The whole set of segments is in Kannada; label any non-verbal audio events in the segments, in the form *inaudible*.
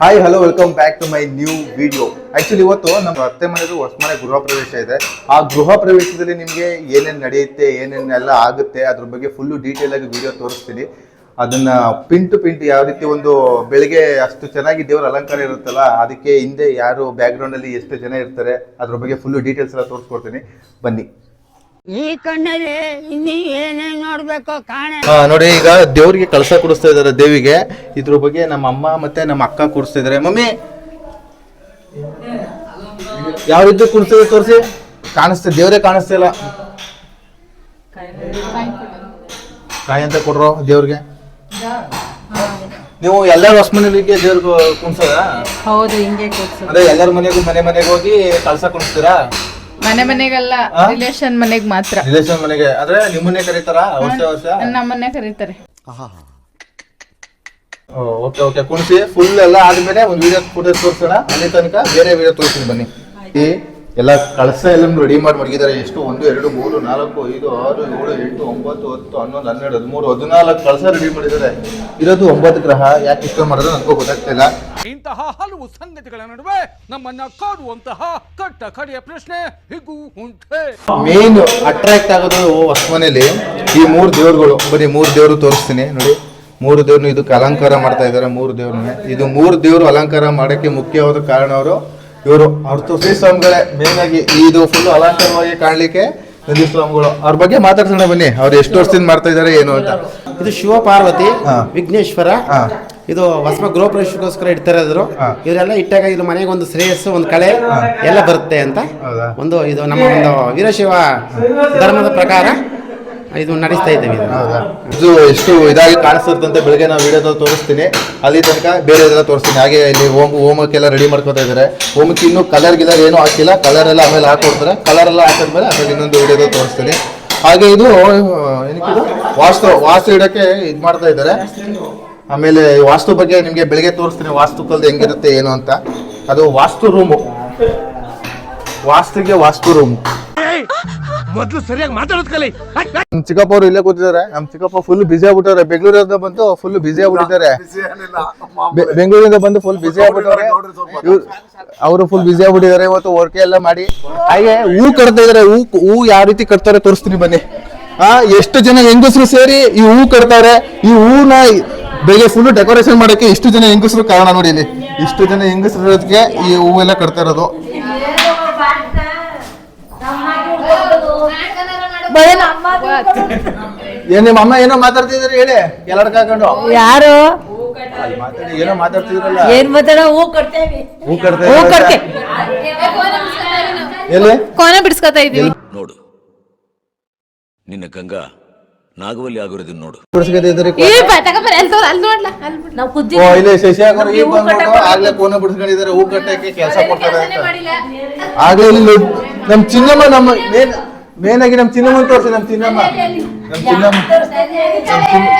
Hi hello welcome back to my new video actually ಇವತ್ತು ನಮ್ಮ ಅತ್ತೆ ಮನೆಯದು ಹೊಸ ಮನೆ ಗೃಹ ಪ್ರವೇಶ ಇದೆ. ಆ ಗೃಹ ಪ್ರವೇಶದಲ್ಲಿ ನಿಮಗೆ ಏನೇನು ನಡೆಯುತ್ತೆ ಏನೇನೆಲ್ಲ ಆಗುತ್ತೆ, ಅದ್ರ ಬಗ್ಗೆ ಫುಲ್ಲು ಡೀಟೇಲ್ ಆಗಿ ವಿಡಿಯೋ ತೋರಿಸ್ತೀನಿ. ಅದನ್ನ ಪಿನ್ ಟು ಪಿಂಟ್ ಯಾವ ರೀತಿ ಒಂದು ಬೆಳಿಗ್ಗೆ ಅಷ್ಟು ಚೆನ್ನಾಗಿ ದೇವರ ಅಲಂಕಾರ ಇರುತ್ತಲ್ಲ, ಅದಕ್ಕೆ ಹಿಂದೆ ಯಾರು ಬ್ಯಾಕ್ಗ್ರೌಂಡ್ ಅಲ್ಲಿ ಎಷ್ಟು ಜನ ಇರ್ತಾರೆ, ಅದ್ರ ಬಗ್ಗೆ ಫುಲ್ಲು ಡೀಟೇಲ್ಸ್ ಎಲ್ಲ ತೋರಿಸ್ಕೊಡ್ತೀನಿ. ಬನ್ನಿ. ಈ ಕಣ್ಣಲ್ಲಿ ಇನ್ನಿ ಏನೇ ನೋಡ್ಬೇಕು ಕಾಣೆ. ಹಾ ನೋಡಿ ಈಗ ದೇವ್ರಿಗೆ ಕಳಸ ಕುಡಿಸ್ತಾ ಇದಾರೆ ದೇವಿಗೆ. ಇದ್ರ ಬಗ್ಗೆ ನಮ್ಮ ಅಮ್ಮ ಮತ್ತೆ ನಮ್ಮ ಅಕ್ಕ ಕುಡಿಸ್ತಾ ಇದಾರೆ ಮಮ್ಮಿ ಯಾವ ರೀತಿ ಕುಡಿಸ್ತಿದೆ ತೋರಿಸಿ? ಕಾಣಿಸ್ತಾ ದೇವರೇ ಕಾಣಿಸ್ತಾ ಇಲ್ಲ. ಕಾಯಿ ಅಂತ ಕೊಡ್ರೋ ದೇವ್ರಿಗೆ? ನೀವು ಎಲ್ಲರ ಹೊಸ ಮನೆಗೆ ದೇವ್ರಿಗೆ ಕುಣಿಸೋದಾ ಹೌದು ಹಿಂಗೆ ಕೂರ್ಸೋದು. ಅಂದ್ರೆ ಎಲ್ಲರ ಮನೆಗೂ ಮನೆ ಮನೆಗೆ ಹೋಗಿ ಕಳಸ ಕುಣಿಸ್ತೀರಾ ಮನೆ ಮನೆಗಲ್ಲ ರಿಲೇಷನ್ ರಿಲೇಶನ್ ಮನೆಗ್ ಮಾತ್ರ. ರಿಲೇಷನ್ ಮನೆಗೆ. ಅಂದ್ರೆ ನಿಮ್ಮನ್ನೇ ಕರೀತಾರ? ವರ್ಷ ವರ್ಷ? ನಮ್ಮನ್ನೇ ಕರೀತಾರೆ. Okay okay. ಕುಣಿಸಿ ಫುಲ್ ಎಲ್ಲ ಆದ್ಮೇಲೆ ಒಂದು ವಿಡಿಯೋ ಕೂಡ ತೋರಿಸೋಣ. ಅಲ್ಲಿ ತನಕ ಬೇರೆ ವಿಡಿಯೋ ತೋರಿಸ್ತೀನಿ ಬನ್ನಿ. ಈ ಎಲ್ಲ ಕಳಸ ಎಲ್ಲ ರೆಡಿ ಮಾಡಿ ಮಡಗಿದ್ದಾರೆ ಎಷ್ಟು? ಒಂದು ಎರಡು ಮೂರು ನಾಲ್ಕು ಐದು ಆರು ಏಳು ಎಂಟು ಒಂಬತ್ತು ಹತ್ತು ಹನ್ನೊಂದು ಹನ್ನೆರಡು ಹದಿಮೂರು ಹದಿನಾಲ್ಕು ಕಳಸ ರೆಡಿ ಮಾಡಿದ್ದಾರೆ. ಇರೋದು ಒಂಬತ್ತು ಗ್ರಹ. ಯಾಕೆ ಇಷ್ಟ ಮಾಡೋದು ನನಗೂ ಗೊತ್ತಾಗ್ತಿಲ್ಲ ಇಂತಹ ಹಲವು ಸಂಗತಿಗಳ ನಡುವೆ ನಮ್ಮನ್ನ ಕಾಡುವಂತಹ ಕಟ್ಟ ಕಡೆಯ ಪ್ರಶ್ನೆ ಹೀಗೂ ಉಂಟೆ. ಮೇನ್ ಅಟ್ರಾಕ್ಟ್ ಆಗೋದು ಹೊಸ ಮನೇಲಿ ಈ ಮೂರು ದೇವ್ರುಗಳು ಬರೀ ಮೂರು ದೇವರು ತೋರಿಸ್ತೀನಿ ನೋಡಿ. ಮೂರು ದೇವ್ರನ್ನ ಇದಕ್ಕೆ ಅಲಂಕಾರ ಮಾಡ್ತಾ ಇದ್ದಾರೆ ಮೂರು ದೇವ್ರನ್ನ ಇದು ಮೂರು ದೇವರು ಅಲಂಕಾರ ಮಾಡೋಕ್ಕೆ ಮುಖ್ಯವಾದ ಕಾರಣ ಅವರು. ಇವರು ಅವ್ರ ಶ್ರೀ ಸ್ವಾಮಿಗಳೇ ಮೇನ್ ಆಗಿ ಇದು ಫುಲ್ ಅಲಂಕಾರವಾಗಿ ಕಾಣಲಿಕ್ಕೆ ನಂದಿ ಸ್ವಾಮಿಗಳು. ಅವ್ರ ಬಗ್ಗೆ ಮಾತಾಡ್ಸೋಣ ಬನ್ನಿ. ಅವ್ರು ಎಷ್ಟು ವರ್ಷದಿಂದ ಮಾಡ್ತಾ ಇದ್ದಾರೆ ಏನು ಅಂತ. ಇದು ಶಿವ ಪಾರ್ವತಿ ವಿಘ್ನೇಶ್ವರ. ಇದು ಹೊಸ ಗೃಹ ಪ್ರವೇಶಕ್ಕೋಸ್ಕರ ಇಡ್ತಾರೆ ಇದ್ರು. ಇವರೆಲ್ಲ ಇಟ್ಟಾಗ ಇದು ಮನೆಗೆ ಒಂದು ಶ್ರೇಯಸ್ಸು ಒಂದು ಕಳೆ ಎಲ್ಲ ಬರುತ್ತೆ ಅಂತ? ಒಂದು ಇದು ನಮ್ಮ ಒಂದು ವೀರಶೈವ ಧರ್ಮದ ಪ್ರಕಾರ ಇದು ನಡೆಸ್ತಾ ಇದ್ದೀವಿ ಇದು ಎಷ್ಟು ಇದಾಗಿ ಕಾಣಿಸ್ತಿರ್ತಂತೆ ಬೆಳಗ್ಗೆ ನಾವು ವೀಡಿಯೋ ತೋರಿಸ್ತೀನಿ. ಅಲ್ಲಿ ತನಕ ಬೇರೆ ಇದೆಲ್ಲ ತೋರಿಸ್ತೀನಿ. ಹಾಗೆ ಇಲ್ಲಿ ಹೋಮ್ ಹೋಮಕ್ಕೆಲ್ಲ ರೆಡಿ ಮಾಡ್ಕೊತಾ ಇದ್ದಾರೆ. ಹೋಮಕ್ಕೆ ಇನ್ನೂ ಕಲರ್ ಗಿಲರ್ ಏನೂ ಹಾಕಿಲ್ಲ. ಕಲರ್ ಎಲ್ಲ ಆಮೇಲೆ ಹಾಕೊಡ್ತಾರೆ. ಕಲರ್ ಎಲ್ಲ ಹಾಕಿದ್ಮೇಲೆ ಆಮೇಲೆ ಇನ್ನೊಂದು ವೀಡಿಯೋ ತೋರಿಸ್ತೀನಿ. ಹಾಗೆ ಇದು ಏನಕ್ಕೆ ವಾಸ್ತು ವಾಸ್ತು ಇಡಕ್ಕೆ ಇದು ಮಾಡ್ತಾ ಇದ್ದಾರೆ. ಆಮೇಲೆ ಈ ವಾಸ್ತು ಬಗ್ಗೆ ನಿಮಗೆ ಬೆಳಿಗ್ಗೆ ತೋರಿಸ್ತೀನಿ ವಾಸ್ತು ಕಲ್ದು ಹೆಂಗಿರುತ್ತೆ ಏನು ಅಂತ. ಅದು ವಾಸ್ತು ರೂಮು ವಾಸ್ತುಗೆ ವಾಸ್ತು ರೂಮು ಮೊದಲು ಸರಿಯಾಗಿ ಮಾತಾಡೋದ್ ಕಲಿ. ನಮ್ ಚಿಕ್ಕಪ್ಪ ಅವ್ರು ಇಲ್ಲೇ ಕೂತಿದ್ದಾರೆ. ನಮ್ ಚಿಕ್ಕಪ್ಪ ಫುಲ್ ಬಿಸಿ ಆಗ್ಬಿಟ್ಟವ್ರೆ. ಬೆಂಗಳೂರಿಂದ ಬಂದು ಫುಲ್ ಬಿಸಿ ಆಗ್ಬಿಟ್ಟಿದ್ದಾರೆ. ಬೆ- ಬೆಂಗಳೂರಿಂದ ಬಂದು ಫುಲ್ ಬಿಸಿ ಆಗ್ಬಿಟ್ಟವ್ರೆ. ಅವರು ಫುಲ್ ಬಿಸಿ ಆಗ್ಬಿಟ್ಟಿದ್ದಾರೆ. ಇವತ್ತು ವರ್ಕ್ ಎಲ್ಲ ಮಾಡಿ. ಹಾಗೆ ಹೂ ಕಟ್ತಾ ಇದಾರೆ ಹೂ ಹೂ ಯಾವ ರೀತಿ ಕಟ್ತಾರೆ ತೋರಿಸ್ತೀನಿ ಬನ್ನಿ. ಆ ಎಷ್ಟು ಜನ ಹೆಂಗಸರು ಸೇರಿ ಈ ಹೂ ಕಟ್ತಾರೆ? ಈ ಹೂನ ಬೆಳಿಗ್ಗೆ ಫುಲ್ ಡೆಕೋರೇಷನ್ ಮಾಡಕ್ಕೆ ಇಷ್ಟು ಜನ ಹೆಂಗಸರು ಕಾರಣ ನೋಡಿ ಇಲ್ಲಿ. ಇಷ್ಟು ಜನ ಹೆಂಗಸರು ಇರೋದಕ್ಕೆ ಈ ಹೂವೆಲ್ಲ ಕಟ್ತಾ ಇರೋದು. ಏನ್ ನಿಮ್ಮ ಅಮ್ಮ ಏನೋ ಮಾತಾಡ್ತಿದ್ರು ಹೇಳಿ. ಎಲ್ಲರ ಕಾಕೊಂಡು ಯಾರು? ಮಾತಾಡಿ ಏನೋ ಮಾತಾಡ್ತಿದ್ರಲ್ಲ. ಏನ್ ಮಾತಾಡ? ಹೂ ಕೊಡ್ತೇವಿ ಹೂ ಕಟ್ತೇವೆ ಹೂ ಕಟ್ತೇವೆ ಎಲ್ಲಿ? ಕೋನ ಬಿಡಿಸ್ಕೊತಾ ಇದೀವಿ ನೋಡು. ನಿನ್ನ ಗಂಗಾ ನಾಗವಲ್ಲಿ ಆಗಿರೋದನ್ನ ನೋಡು. ಬಿಡಿಸ್ಕೊತಿದ್ರಿ ನಾವು ಕುದ್ದಿ ಓ ಇಲ್ಲಿ ಶಶಿ ಹಾಕೋರು ಈಗ ಬಂದ್ಬಿಟ್ಟು ಆಗ್ಲೇ ಕೋನ ಬಿಡಿಸ್ಕೊಂಡಿದ್ದಾರೆ ಹೂ ಕಟ್ಟಕ್ಕೆ ಕೆಲಸ ಕೊಡ್ತಾರೆ ಅಂತ. ಆಗ್ಲೇ ಇಲ್ಲಿ ಲೊ- ನಮ್ ಚಿನ್ನಮ್ಮ ನಮ್ಮ ಮೇನ್ ಮೇನ್ ಆಗಿ ನಮ್ ಚಿನ್ನಮ್ಮ ತೋರಿಸಿ ನಮ್ ಚಿನ್ನಮ್ಮ. ನಮ್ ಚಿನ್ನಮ್ಮ. ನಮ್ ಚಿನ್ನ-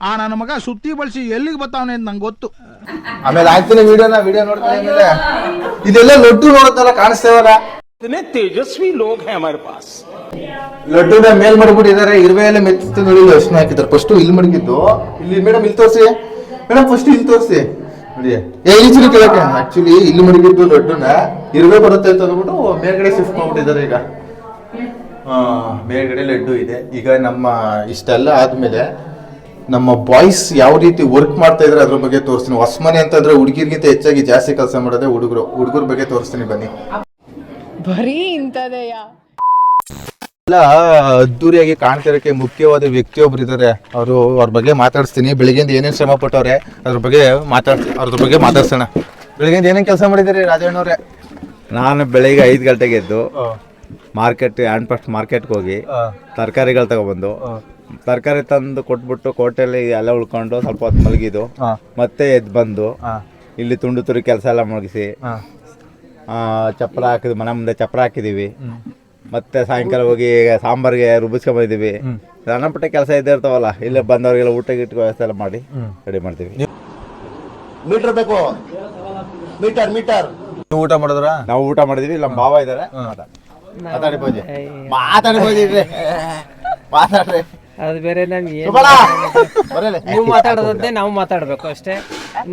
ಆ ನನ್ನ ಮಗ ಸುತ್ತಿ ಬಳಸಿ ಎಲ್ಲಿಗೆ ಬರ್ತಾವನೆ ಅಂತ ನಂಗೆ ಗೊತ್ತು. ಆಮೇಲೆ ಆಯ್ತಿನ ವಿಡಿಯೋನ ವಿಡಿಯೋ ನೋಡ್ತಾ ಆಮೇಲೆ. ಇದೆಲ್ಲ ಲೊಡ್ಡು ನೋಡುತ್ತಲ್ಲ ಕಾಣಿಸ್ತೇವಲ್ಲ ತೇಜಸ್ವಿ ಲೋಕ ಹೇ ಹಮಾರೆ ಪಾಸ್ ಲಡ್ಡುನ ಮೇಲ್ ಮಡಗ್ಬಿಟ್ಟಿದ್ದಾರೆ ಇರುವೆ ಎಲ್ಲ ಮೆತ್ತ ನೋಡಿ ಲಕ್ಷಣ ಹಾಕಿದ್ದಾರೆ ಫಸ್ಟ್ ಇಲ್ಲಿ ಮಡಗಿದ್ದು ಇಲ್ಲಿ ಮೇಡಮ್ ಇಲ್ಲಿ ತೋರಿಸಿ ಮೇಡಮ್ ಫಸ್ಟ್ ಇಲ್ಲಿ ತೋರಿಸಿ ನೋಡಿ ಏ ಈಚೆ ಕೇಳಕ್ಕೆ ಆಕ್ಚುಲಿ ಇಲ್ಲಿ ಮಡಗಿದ್ದು ಲಡ್ಡುನ ಇರುವೆ ಬರುತ್ತೆ ಅಂತ ಅಂದ್ಬಿಟ್ಟು ಮೇಲ್ಗಡೆ ಶಿಫ್ಟ್ ಮಾಡ್ಬಿಟ್ಟಿದ್ದಾರೆ ಈಗ ಮೇಲ್ಗಡೆ ಲಡ್ಡು ಇದೆ ಈಗ ನಮ್ಮ ಇಷ್ಟೆಲ್ಲ ಆದ್ಮೇಲೆ ನಮ್ಮ ಬಾಯ್ಸ್ ಯಾವ ರೀತಿ ವರ್ಕ್ ಮಾಡ್ತಾ ಇದ್ರೆ ಅದ್ರ ಬಗ್ಗೆ ತೋರಿಸ್ತೀನಿ ಹೊಸ್ಮನೆ ಅಂತಂದ್ರೆ ಹುಡುಗಿರ್ಗಿಂತ ಹೆಚ್ಚಾಗಿ ಜಾಸ್ತಿ ಕೆಲಸ ಮಾಡೋದೇ ಹುಡುಗರು ಹುಡುಗರ ಬಗ್ಗೆ ತೋರಿಸ್ತೀನಿ ಬನ್ನಿ ಬರೀ ಇಂಥದೆಯ. ಎಲ್ಲ ಅದ್ದೂರಿಯಾಗಿ ಕಾಣ್ತಿರೋಕೆ ಮುಖ್ಯವಾದ ವ್ಯಕ್ತಿಯೊಬ್ರು ಇದ್ದಾರೆ. ಅವರು ಅವ್ರ ಬಗ್ಗೆ ಮಾತಾಡಿಸ್ತೀನಿ. ಬೆಳಿಗ್ಗೆಯಿಂದ ಏನೇನು ಶ್ರಮ ಪಟ್ಟವ್ರೆ ಅದ್ರ ಬಗ್ಗೆ ಮಾತಾಡ್ ಅದ್ರ ಬಗ್ಗೆ ಮಾತಾಡ್ಸೋಣ. ಬೆಳಿಗ್ಗೆಯಿಂದ ಏನೇನು ಕೆಲಸ ಮಾಡಿದ್ದೀರಿ ರಾಜಣ್ಣವ್ರೆ? ನಾನು ಬೆಳಿಗ್ಗೆ ಐದು ಗಂಟೆಗೆ ಎದ್ದು ಮಾರ್ಕೆಟ್ ಹ್ಯಾಂಡ್ ಫಸ್ಟ್ ಮಾರ್ಕೆಟ್ಗೆ ಹೋಗಿ ತರಕಾರಿಗಳು ತಗೊಬಂದು ತರಕಾರಿ ತಂದು ಕೊಟ್ಬಿಟ್ಟು ಕೋಟೆಯಲ್ಲಿ ಎಲ್ಲ ಉಳ್ಕೊಂಡು ಸ್ವಲ್ಪ ಹೊತ್ತು ಮಲಗಿದ್ದು ಮತ್ತೆ ಎದ್ದು ಬಂದು ಇಲ್ಲಿ ತುಂಡು ತುರಿ ಕೆಲಸ ಎಲ್ಲ ಮುಗಿಸಿ ಚಪ್ಪರ ಹಾಕಿದ್ವಿ ಮನೆ ಮುಂದೆ ಚಪ್ಪರ ಹಾಕಿದೀವಿ. ಮತ್ತೆ ಸಾಯಂಕಾಲ ಹೋಗಿ ಸಾಂಬಾರ್ಗೆ ರುಬ್ಬಿಸ್ಕೊಂಬಂದಿದ್ದೀವಿ ಸಣ್ಣ ಪುಟ್ಟ ಕೆಲಸ ಇದ್ದೇ ಇರ್ತಾವಲ್ಲ ಇಲ್ಲ ಬಂದವರಿಗೆಲ್ಲ ಊಟ ಗಿಟ್ಟ ವ್ಯವಸ್ಥೆ ಎಲ್ಲ ಮಾಡಿ ರೆಡಿ ಮಾಡ್ತೀವಿ. ಮೀಟರ್ ಬೇಕು. Meter meter. ನೀವು ಊಟ ಮಾಡಿದ್ರ? ನಾವು ಊಟ ಮಾಡಿದೀವಿ ನಮ್ಮ ಭಾವ ಇದ್ದಾರೆ ಮಾತಾಡಿ ಪೂಜೆ ಮಾತಾಡಿ. ಮಾತಾಡ್ರಿ. ಅದು ಬೇರೆ ನಮ್ಗೆ ನೀವು ಮಾತಾಡೋದಂತೆ ನಾವು ಮಾತಾಡಬೇಕು ಅಷ್ಟೇ.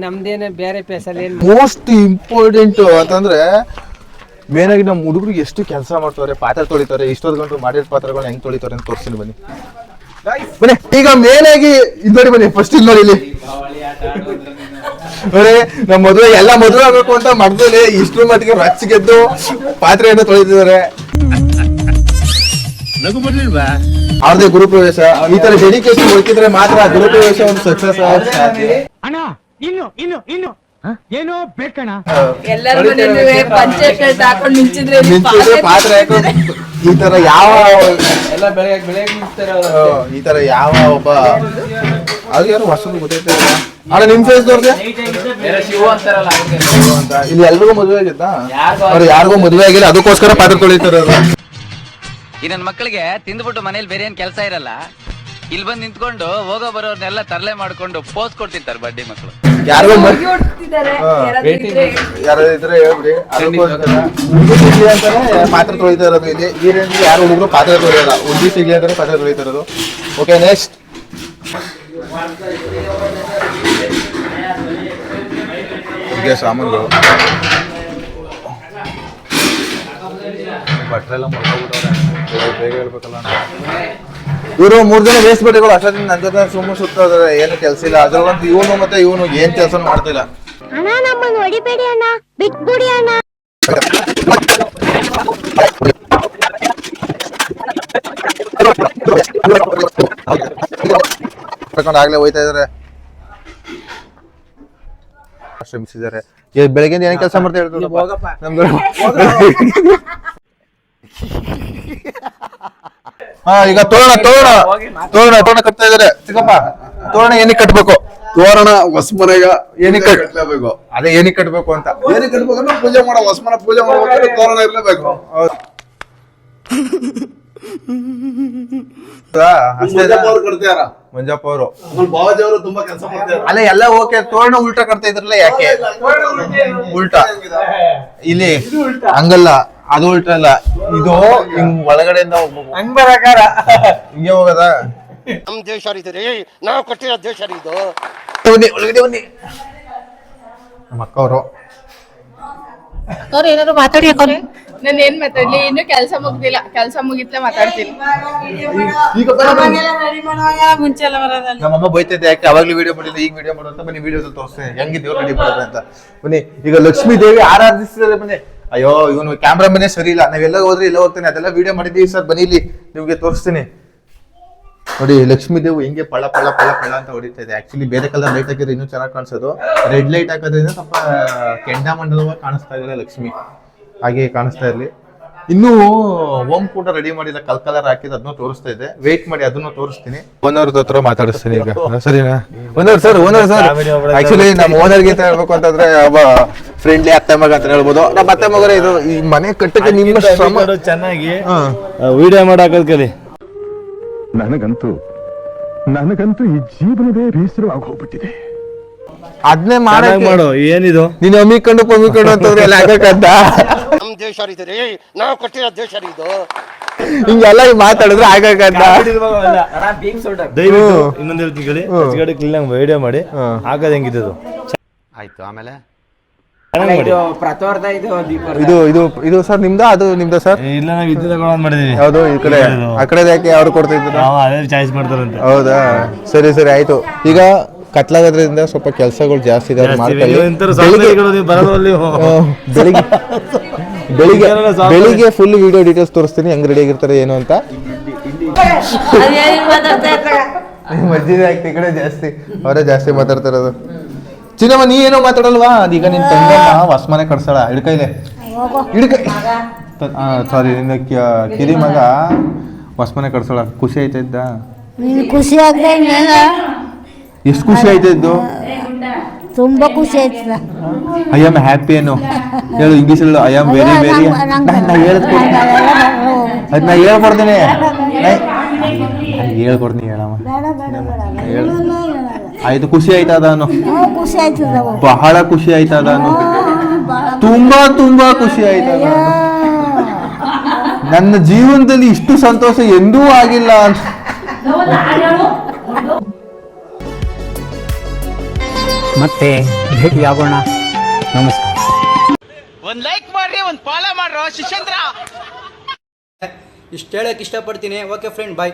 ನಮ್ದೇನು ಬೇರೆ ಪೇಸಲ್ಲಿ ಏನು ಮೋಸ್ಟ್ ಇಂಪಾರ್ಟೆಂಟ್ ಅಂತಂದ್ರೆ ಮೇನ್ ಆಗಿ ನಮ್ಮ ಹುಡುಗರಿಗೆ ಎಷ್ಟು ಕೆಲಸ ಮಾಡ್ತಾರೆ ಪಾತ್ರೆ ತೊಳಿತಾರೆ ಇಷ್ಟೊಂದು ಗಂಟು ಮಾಡಿದ ಪಾತ್ರಗಳು ಹೆಂಗ್ ತೊಳಿತಾರೆ ಅಂತ ತೋರಿಸ್ತೀನಿ ಬನ್ನಿ. ಬನ್ನಿ ಈಗ ಮೇನ್ ಆಗಿ ಇದು ನೋಡಿ ಬನ್ನಿ ಫಸ್ಟ್ ಇಲ್ಲಿ ನೋಡಿ ಇಲ್ಲಿ. ಬರೇ ನಮ್ಮ ಮದುವೆ ಎಲ್ಲ ಮದುವೆ ಆಗಬೇಕು ಅಂತ ಮಡ್ದಲ್ಲಿ ಇಷ್ಟು ಮಟ್ಟಿಗೆ ರಚ್ ಗೆದ್ದು ಪಾತ್ರೆಯನ್ನು ತೊಳಿತಿದ್ದಾರೆ. ಅವ್ರದೇ ಗುರುಪ್ರವೇಶ. ಈ ತರ ಡೆಡಿಕೇಶನ್ ಹುಡುಕಿದ್ರೆ ಮಾತ್ರ ಗುರುಪ್ರವೇಶ ಒಂದು ಸಕ್ಸಸ್ ಅಣ್ಣ ಇನ್ನು ಇನ್ನು ಇನ್ನು. ಏನೋ ಬೇಕಣ್ಣ. ಎಲ್ಲರ ಮನೇಲಿ ಪಂಚೆ ಶರ್ಟ್ ಹಾಕೊಂಡು ನಿಂತಿದ್ರೆ ಪಾತ್ರೆ ಈ ತರ ಯಾವ ಎಲ್ಲ ಬೆಳಗ್ಗೆ ಬೆಳಗ್ಗೆ ಈ ತರ ಯಾವ ಒಬ್ಬ ಅದು ಯಾರು ವರ್ಷದ ಗೊತ್ತೈತೆ? ಅಣ್ಣ ನಿಮ್ ಫೇಸ್ ದೋರ್ದೆ ಇಲ್ಲಿ ಎಲ್ರಿಗೂ ಮದುವೆ ಆಗಿತ್ತಾ? ಅವ್ರು ಯಾರಿಗೂ ಮದುವೆ ಆಗಿಲ್ಲ ಅದಕ್ಕೋಸ್ಕರ ಪಾತ್ರ ತೊಳಿತಾರೆ. ಈ ನನ್ನ ಮಕ್ಕಳಿಗೆ ತಿಂದ್ಬಿಟ್ಟು ಮನೇಲಿ ಬೇರೆ ಏನ್ ಕೆಲಸ ಇರಲ್ಲ. ಇಲ್ಲಿ ಬಂದು ನಿಂತ್ಕೊಂಡು ಹೋಗೋ ಬರೋರ್ನೆಲ್ಲ ತರಲೆ ಮಾಡ್ಕೊಂಡು ಪೋಸ್ ಕೊಡ್ತಿರ್ತಾರೆ ಬಡ್ಡಿ ಮಕ್ಕಳು ಯಾರೋ. ಯಾರಾದ್ರೂ ಇದ್ರೆ ಯಾರು ಇದ್ರೆ ಹೇಳ್ಬಿಡಿ. ಅದಕ್ಕೋಸ್ಕರ ಹುಡುಗಿ ಸಿಗ್ಲಿ ಅಂತಾನೆ ಪಾತ್ರೆ ತೊಳಿತಾ ಇರೋದು ಇಲ್ಲಿ. ಈ ರೇಂಜ್ ಯಾರು ಹುಡುಗರು ಪಾತ್ರೆ ತೊಳೆಯಲ್ಲ. ಹುಡುಗಿ ಸಿಗ್ಲಿ ಅಂತಾನೆ ಪಾತ್ರೆ ತೊಳಿತಾ ಇರೋದು. ಓಕೆ ನೆಕ್ಸ್ಟ್ ಹೀಗೆ ಸಾಮಾನುಗಳು ಬಟ್ಟೆಲ್ಲ ಬೇಗ ಹೇಳ್ಬೇಕಲ್ಲ ಇವರು ಮೂರ್ ಜನ ವೇಸ್ಟ್ ಬಟ್ಟೆಗಳು ಅಷ್ಟೊತ್ತಿನ ನನ್ನ ಜೊತೆ ಸುಮ್ಮನೆ ಸುತ್ತೋದ್ರೆ ಏನು ಕೆಲಸ ಇಲ್ಲ. ಅದ್ರಲ್ಲಂತೂ ಇವನು ಮತ್ತೆ ಇವನು ಏನ್ ಕೆಲಸ ಮಾಡ್ತಿಲ್ಲ. ಅಣ್ಣ ನಮ್ಮನ್ನು ಹೊಡಿಬೇಡಿ ಅಣ್ಣ. ಬಿಟ್ಬಿಡಿ ಅಣ್ಣ. ಕರ್ಕೊಂಡು ಆಗ್ಲೇ ಹೋಯ್ತಾ ಇದಾರೆ. ಶ್ರಮಿಸಿದ್ದಾರೆ. ಏ, ಬೆಳಗ್ಗೆಯಿಂದ ಏನ್ ಕೆಲಸ ಮಾಡ್ತಾ ಹೇಳ್ತಾರೆ ನಮ್ದು *laughs* ಹಾ ಈಗ ತೋರಣ ತೋರಣ. ತೋರಣ ತೋರಣ ಕಟ್ತಾ ಇದಾರೆ ಸಿಗಪ್ಪ ತೋರಣ ಏನಕ್ಕೆ ಕಟ್ಬೇಕು? ತೋರಣ ಹೊಸಮನೆಗ ಏನಕ್ಕೆ ಕಟ್ಲೇಬೇಕು? ಅದೇ ಏನಕ್ಕೆ ಕಟ್ಬೇಕು ಅಂತ. ಏನಕ್ಕೆ ಕಟ್ಬೇಕಂದ್ರೆ ಪೂಜೆ ಮಾಡೋ ಹೊಸಮನ ಪೂಜೆ ಮಾಡ್ಬೇಕಾದ್ರೆ ತೋರಣ ಇರ್ಲೇಬೇಕು. ಹೌದಾ? ಅಷ್ಟೇ ಮಂಜಪ್ಪ ಅವ್ರು ಕಟ್ತಾರ ಮಂಜಪ್ಪ ಅವರು. ಬಾವಾಜಿ ಅವರು ತುಂಬಾ ಕೆಲಸ ಮಾಡ್ತಾರೆ ಅಲ್ಲ ಎಲ್ಲ ಓಕೆ. ತೋರಣ ಉಲ್ಟಾ ಕಟ್ತಾ ಇದ್ರಲ್ಲ ಯಾಕೆ? ಉಲ್ಟಾ. ಇಲ್ಲಿ ಹಂಗಲ್ಲ. ಅದು ಉಲ್ಟಾ ಅಲ್ಲ. ಇದು ಹಿಂಗ್ ಒಳಗಡೆಯಿಂದ ಹೋಗ್ಬೇಕು ಹಂಗ್ ಬರಕಾರ ಹಿಂಗೆ ಹೋಗದ? ನಮ್ ದೇಶ ರೀ ನಾವು ಕೊಟ್ಟಿರೋ ದೇಶ ರೀ ಇದು. ಬನ್ನಿ ಒಳಗಡೆ ಬನ್ನಿ. ನಮ್ಮ ಅಕ್ಕ ಅವರು. ಅವ್ರು ಏನಾದ್ರು ಮಾತಾಡಿ ಹಾಕೋರಿ ನಾನು ಏನ್ ಮಾತಾಡ್ಲಿ? ಇನ್ನು ಕೆಲಸ ಮುಗ್ದಿಲ್ಲ. ಕೆಲಸ ಮುಗಿತ್ಲೆ ಮಾತಾಡ್ತೀನಿ. ಈಗ ನಮ್ಮಮ್ಮ ಬೈತೈತೆ ಯಾಕೆ ಅವಾಗ್ಲೂ ವಿಡಿಯೋ ಮಾಡಿಲ್ಲ ಈಗ ವಿಡಿಯೋ ಮಾಡೋ ಅಂತ. ಬನ್ನಿ ವಿಡಿಯೋದಲ್ಲಿ ತೋರಿಸ್ತೇನೆ. ಹೆಂಗೆ ದೇವ್ರು ರೆಡಿ ಮಾಡೋದು ಅಂತ. ಬನ್ನಿ ಈಗ ಲಕ್ಷ್ಮೀ ದೇವಿ ಆರಾಧಿಸಿದ್ರೆ ಬನ್ನಿ. ಅಯ್ಯೋ ಇವನು ಕ್ಯಾಮ್ರಾಮನೇ ಸರಿ ಇಲ್ಲ. ನಾವೆಲ್ಲ ಹೋದ್ರೆ ಇಲ್ಲ ಹೋಗ್ತೇನೆ. ಅದೆಲ್ಲ ವಿಡಿಯೋ ಮಾಡಿದ್ದೀವಿ ಸರ್. ಬನ್ನಿ ಇಲ್ಲಿ. ನಿಮ್ಗೆ ತೋರಿಸ್ತೀನಿ. ನೋಡಿ ಲಕ್ಷ್ಮೀ ದೇವ್ ಹೆಂಗೆ ಪಳ ಪಳ ಪಳ ಪಳ ಅಂತ ಹೊಡಿತಾ ಇದೆ. ಆಕ್ಚುಲಿ ಬೇರೆ ಕಲರ್ ಲೈಟ್ ಹಾಕಿದ್ರೆ ಇನ್ನೂ ಚೆನ್ನಾಗಿ ಕಾಣಿಸೋದು. ರೆಡ್ ಲೈಟ್ ಹಾಕೋದ್ರಿಂದ ಸ್ವಲ್ಪ ಕೆಂಡಾಮಂಡಲವಾಗಿ ಕಾಣಿಸ್ತಾ ಇದೆ ಲಕ್ಷ್ಮಿ. ಹಾಗೆ ಕಾಣಿಸ್ತಾ ಇರ್ಲಿ. ಇನ್ನೂ ಓಮ್ ಕೂಡ ರೆಡಿ ಮಾಡಿದ ಕಲ್ ಕಲರ್ ಹಾಕಿದ ಅದನ್ನು ತೋರಿಸ್ತಾ ಇದೆ. ವೇಟ್ ಮಾಡಿ ಅದನ್ನು ತೋರಿಸ್ತೀನಿ. ಓನರ್ ಹತ್ರ ಮಾತಾಡಿಸ್ತೀನಿ ಈಗ. ಸರಿನಾ? Owner sir owner sir actually ನಮ್ಮ ಓನರ್ಗೆ ಹೇಳ್ಬೇಕು ಅಂತಂದ್ರೆ ಒಬ್ಬ ಫ್ರೆಂಡ್ಲಿ ಅತ್ತೆ ಮಗ ಅಂತ ಹೇಳ್ಬೋದು. ನಮ್ಮ ಅತ್ತೆ ಮಗರೇ ಇದು ಈ ಮನೆ ಕಟ್ಟಕ್ಕೆ ನಿಮ್ಮ ಶ್ರಮ ಚೆನ್ನಾಗಿ. ವಿಡಿಯೋ ಮಾಡಾಕದ್ ಕಲಿ. ನನಗಂತೂ ನನಗಂತೂ ಈ ಜೀವನವೇ ಬೇಸರವಾಗಿ ಹೋಗ್ಬಿಟ್ಟಿದೆ ಅದನ್ನೇ ಮಾಡು ಏನಿದು? ನೀನು ಅಮ್ಮಿಕೊಂಡು ಪಮ್ಮಿಕೊಂಡು ಅಂತಂದ್ರೆ ಎಲ್ಲ ಆಗಕ್ಕಂತ ನಮ್ ದೇಶ ರೀ ನಾವು ಕೊಟ್ಟಿರೋ ದೇಶ ರೀ ಇದು. ಹಿಂಗೆಲ್ಲ ಮಾತಾಡಿದ್ರೆ ಆಗಕ್ಕಂತ ದಯವಿಟ್ಟು ಇನ್ನೊಂದು ಹೇಳ್ತೀನಿ ಕೇಳಿ ವಿಡಿಯೋ ಮಾಡಿ ಹಾಕೋದು ಹೆಂಗಿದ್ದು ಆಯ್ತು ಆಮೇಲೆ? ಪ್ರತೋರ್ದ ಇದು ದೀಪ ಇದು ಇದು ಇದು ಸರ್ ನಿಮ್ದಾ? ಅದು ನಿಮ್ದಾ ಸರ್? ಇಲ್ಲ ನಾವು ಇದು ತಗೊಂಡ್ ಮಾಡಿದೀವಿ. ಯಾವುದು ಈ ಕಡೆ ಆ ಕಡೆ ಯಾಕೆ ಅವ್ರು ಕೊಡ್ತಿದ್ರು? ನಾವು ಅದೇ ಚಾಯ್ಸ್ ಮಾಡ್ತಾರಂತೆ. ಹೌದಾ? ಸರಿ ಸರಿ ಆಯ್ತು. ಈಗ ಕತ್ಲಾಗೋದ್ರಿಂದ ಸ್ವಲ್ಪ ಕೆಲಸಗಳು ಜಾಸ್ತಿ ಇದೆ ಬೆಳಿಗ್ಗೆ ಬೆಳಿಗ್ಗೆ *laughs* ಬೆಳಿಗ್ಗೆ ಫುಲ್ ವಿಡಿಯೋ ಡೀಟೇಲ್ಸ್ ತೋರಿಸ್ತೀನಿ ಹೆಂಗ್ ರೆಡಿ ಆಗಿರ್ತಾರೆ ಏನು ಅಂತ. ಮಜ್ಜಿದೆ ಆಗ್ತಿ ಈ ಕಡೆ ಜಾಸ್ತಿ ಅವರೇ ಜಾಸ್ತಿ ಮಾತಾಡ್ತಾ ಇರೋದು. ಚಿನ್ನಮ್ಮ ನೀ ಏನೋ ಮಾತಾಡಲ್ವಾ? ಅದೀಗ ನಿನ್ ತಂಗಮ್ಮ ಹೊಸ್ಮನೆ ಕಡ್ಸಳ ಹಿಡ್ಕೈಲೆ ಹಿಡ್ಕೈ ಸಾರಿ ನಿನ್ನ ಕಿರಿ ಮಗ ಹೊಸ್ಮನೆ ಕಡ್ಸಳ ಖುಷಿ ಆಯ್ತಾ ಇದ್ದ? ನೀನು ಖುಷಿ ಆಗದೆ ಎಷ್ಟು ಖುಷಿ ಆಯ್ತಾ ಇದ್ದು? ತುಂಬಾ ಖುಷಿ ಆಯ್ತು ಐ ಆಮ್ ಹ್ಯಾಪಿ ಏನು ಹೇಳು ಇಂಗ್ಲೀಷ್ ಹೇಳು ಐ ಆಮ್ ವೆರಿ ವೆರಿ ನಾ ಹೇಳ್ಕೊಡ್ತೀನಿ ಅದ್ ನಾ ಹೇಳ್ಕೊಡ್ತೀನಿ ಹೇಳ್ಕೊಡ್ತೀನಿ ಹೇಳಮ್ಮ. ಹೇಳು ಆಯ್ತು ಖುಷಿ ಆಯ್ತಾ ಅದಾನು? ಖುಷಿ ಆಯ್ತದ ಬಹಳ ಖುಷಿ ಆಯ್ತಾ ಅದಾನು? ತುಂಬಾ ತುಂಬಾ ಖುಷಿ ಆಯ್ತಾ ನನ್ನ ಜೀವನದಲ್ಲಿ ಇಷ್ಟು ಸಂತೋಷ ಎಂದೂ ಆಗಿಲ್ಲ ಅಂತ. ಮತ್ತೆ ಭೇಟಿಯಾಗೋಣ ನಮಸ್ಕಾರ. ಒಂದ್ ಲೈಕ್ ಮಾಡ್ರಿ ಒಂದ್ ಫಾಲೋ ಮಾಡ್ರೋ ಶಿಷ್ಯಂದ್ರ ಇಷ್ಟು ಹೇಳಕ್ ಇಷ್ಟಪಡ್ತೀನಿ. Okay friend bye